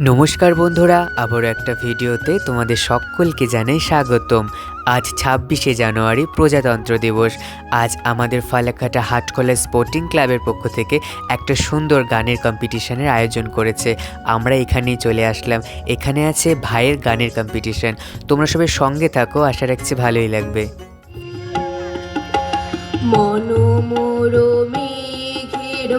নমস্কার বন্ধুরা, আবারও একটা ভিডিওতে তোমাদের সকলকে জানাই স্বাগতম। আজ ছাব্বিশে জানুয়ারি, প্রজাতন্ত্র দিবস। আজ আমাদের ফালাকাটা হাটখোলা স্পোর্টিং ক্লাবের পক্ষ থেকে একটা সুন্দর গানের কম্পিটিশনের আয়োজন করেছে। আমরা এখানেই চলে আসলাম। এখানে আছে ভাইয়ের গানের কম্পিটিশন। তোমরা সবাই সঙ্গে থাকো, আশা রাখছি ভালোই লাগবে। মনোমোর মেঘের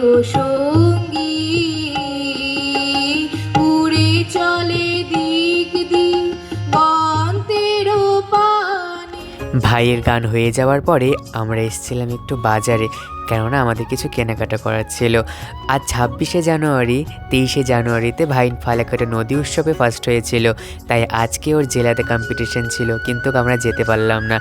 ভাইয়ের গান হয়ে যাওয়ার পরে আমরা এসেছিলাম একটু বাজারে। কেননা আমাদের কিছু কেনাকাটা করার ছিল। আর ছাব্বিশে জানুয়ারি, তেইশে জানুয়ারিতে ভাই ফালাকাটা নদী উৎসবে ফার্স্ট হয়েছিল। তাই আজকে ওর জেলাতে কম্পিটিশন ছিল, কিন্তু আমরা যেতে পারলাম না।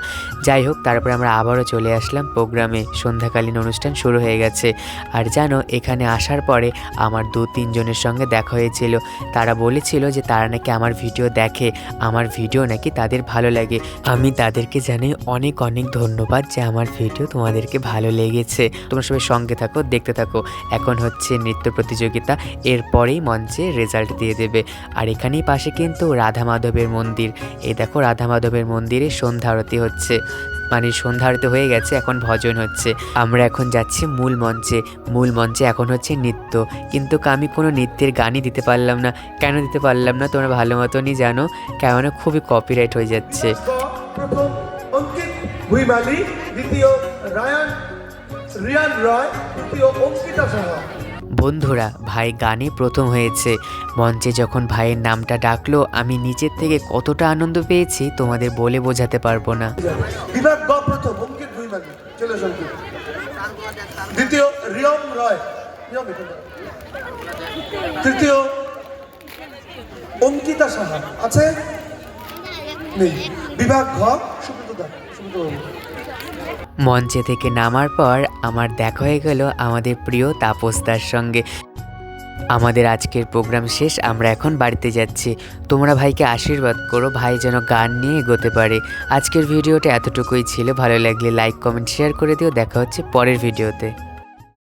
যাই হোক, তারপরে আমরা আবারও চলে আসলাম প্রোগ্রামে। সন্ধ্যাকালীন অনুষ্ঠান শুরু হয়ে গেছে। আর জানো, এখানে আসার পরে আমার দু তিনজনের সঙ্গে দেখা হয়েছিল। তারা বলেছিল যে তারা নাকি আমার ভিডিও দেখে। আমার ভিডিও নাকি তাদের ভালো লাগে। আমি তাদেরকে জানাই অনেক অনেক ধন্যবাদ যে আমার ভিডিও তোমাদেরকে ভালো লেগেছে। তোমরা সবাই সঙ্গে থাকো, দেখতে থাকো। এখন হচ্ছে নৃত্য প্রতিযোগিতা, এরপরেই মঞ্চে রেজাল্ট দিয়ে দেবে। আর এখানেই পাশে কিন্তু রাধা মাধবের মন্দির। এই দেখো রাধা মাধবের মন্দিরে সন্ধ্যা আরতি হচ্ছে। মানে সন্ধ্যা আরতি হয়ে গেছে, এখন ভজন হচ্ছে। আমরা এখন যাচ্ছি মূল মঞ্চে। মূল মঞ্চে এখন হচ্ছে নৃত্য। কিন্তু আমি কোনো নৃত্যের গানই দিতে পারলাম না। কেন দিতে পারলাম না তোমরা ভালো মতনই জানো। কেননা খুবই কপিরাইট হয়ে যাচ্ছে। দ্বিতীয় রায়ান রিয়ান রয় অঙ্কিতা সাহা। বন্ধুরা ভাই গানে প্রথম হয়েছে। মঞ্চে যখন ভাইয়ের নামটা ডাকলো আমি নিচের থেকে কতটা আনন্দ পেয়েছি তোমাদের বলে বোঝাতে পারব না। বিভাগ গ প্রথম অঙ্কিত চলে দ্বিতীয় রিয়ম রয়। তৃতীয় অঙ্কিতা সাহা। আছে? নেই। বিভাগ ঘ সুব্রত দা সুব্রত মঞ্চে থেকে নামার পর আমার দেখা হয়ে গেল আমাদের প্রিয় তাপসদার সঙ্গে। আমাদের আজকের প্রোগ্রাম শেষ, আমরা এখন বাড়িতে যাচ্ছি। তোমরা ভাইকে আশীর্বাদ করো, ভাই যেন গান নিয়ে এগোতে পারে। আজকের ভিডিওটা এতটুকুই ছিল, ভালো লাগলে লাইক কমেন্ট শেয়ার করে দিও। দেখা হচ্ছে পরের ভিডিওতে।